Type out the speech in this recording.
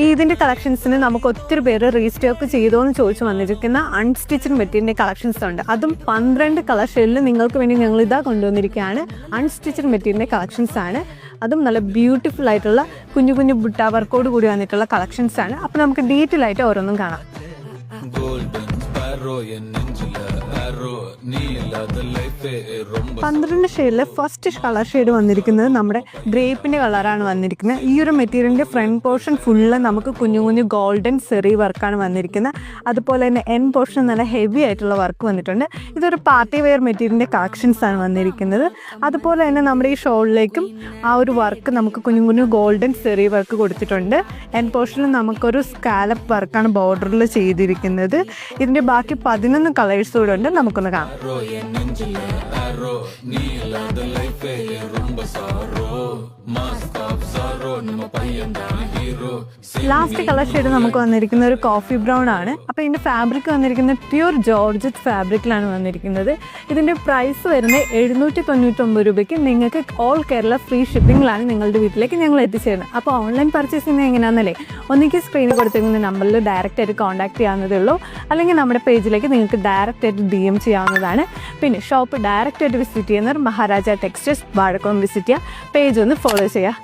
ഈ ഇതിന്റെ കളക്ഷൻസിന് നമുക്ക് ഒത്തിരി പേര് റീസ്റ്റോക്ക് ചെയ്തോ എന്ന് ചോദിച്ചു വന്നിരിക്കുന്ന അൺസ്റ്റിച്ചഡ് മെറ്റീരിയലിന്റെ കളക്ഷൻസ് ഉണ്ട്. അതും പന്ത്രണ്ട് കളർ ഷെയ്ഡിൽ നിങ്ങൾക്ക് വേണ്ടി ഞങ്ങൾ ഇതാ കൊണ്ടുവന്നിരിക്കുകയാണ്. അൺസ്റ്റിച്ചഡ് മെറ്റീരിയലിന്റെ കളക്ഷൻസ് ആണ്. അതും നല്ല ബ്യൂട്ടിഫുൾ ആയിട്ടുള്ള കുഞ്ഞു കുഞ്ഞു ബുട്ട വർക്കോട് കൂടി വന്നിട്ടുള്ള കളക്ഷൻസ് ആണ്. അപ്പോൾ നമുക്ക് ഡീറ്റെയിൽ ആയിട്ട് ഓരോന്നും കാണാം. പന്ത്രണ്ട് ഷെയ്ഡിൽ ഫസ്റ്റ് കളർ ഷെയ്ഡ് വന്നിരിക്കുന്നത് നമ്മുടെ ഗ്രേപ്പിന്റെ കളറാണ് വന്നിരിക്കുന്നത്. ഈ ഒരു മെറ്റീരിയലിന്റെ ഫ്രണ്ട് പോർഷൻ ഫുള്ള് നമുക്ക് കുഞ്ഞു കുഞ്ഞു ഗോൾഡൻ സെറി വർക്കാണ് വന്നിരിക്കുന്നത്. അതുപോലെ തന്നെ എൻ പോർഷൻ നല്ല ഹെവി ആയിട്ടുള്ള വർക്ക് വന്നിട്ടുണ്ട്. ഇതൊരു പാർട്ടി വെയർ മെറ്റീരിയലിന്റെ കളക്ഷൻസ് ആണ് വന്നിരിക്കുന്നത്. അതുപോലെ തന്നെ നമ്മുടെ ഈ ഷോളിലേക്കും ആ ഒരു വർക്ക് നമുക്ക് കുഞ്ഞു കുഞ്ഞു ഗോൾഡൻ സെറി വർക്ക് കൊടുത്തിട്ടുണ്ട്. എൻ പോർഷനിൽ നമുക്കൊരു സ്കാലപ്പ് വർക്കാണ് ബോർഡറിൽ ചെയ്തിരിക്കുന്നത്. ഇതിന്റെ ബാക്കി പതിനൊന്ന് കളേഴ്സ് കൂടെ ഉണ്ട്. നമുക്കൊന്ന് കാണാം. ലാസ്റ്റ് കളർ ഷെയ്ഡ് നമുക്ക് വന്നിരിക്കുന്ന ഒരു കോഫി ബ്രൗൺ ആണ്. അപ്പോൾ ഇതിന്റെ ഫാബ്രിക് വന്നിരിക്കുന്ന പ്യൂർ ജോർജറ്റ് ഫാബ്രിക്കിലാണ് വന്നിരിക്കുന്നത്. ഇതിന്റെ പ്രൈസ് വരുന്നത് എഴുന്നൂറ്റി തൊണ്ണൂറ്റൊമ്പത് രൂപയ്ക്ക് നിങ്ങൾക്ക് ഓൾ കേരള ഫ്രീ ഷിപ്പിംഗിലാണ് നിങ്ങളുടെ വീട്ടിലേക്ക് ഞങ്ങൾ എത്തിച്ചേരുന്നത്. അപ്പോൾ ഓൺലൈൻ പർച്ചേസ് ചെയ്യുന്നത് എങ്ങനെയാണെന്നല്ലേ ഒന്നിക്ക് സ്ക്രീനിൽ കൊടുത്തിരിക്കുന്ന നമ്പറിൽ ഡയറക്റ്റ് ആയിട്ട് കോൺടാക്ട് ചെയ്യാവുന്നതേ ഉള്ളൂ. അല്ലെങ്കിൽ നമ്മുടെ പേജിലേക്ക് നിങ്ങൾക്ക് ഡയറക്റ്റ് ആയിട്ട് ഡി എം ചെയ്യാവുന്നതാണ്. പിന്നെ ഷോപ്പ് ഡയറക്റ്റ് ആയിട്ട് വിസിറ്റ് ചെയ്യുന്നവർ മഹാരാജ ടെക്സ്റ്റൈൽസ് വാഴക്കുളം വിസിറ്റ് ചെയ്യുക. പേജ് ഒന്ന് ഫോളോ ചെയ്യുക.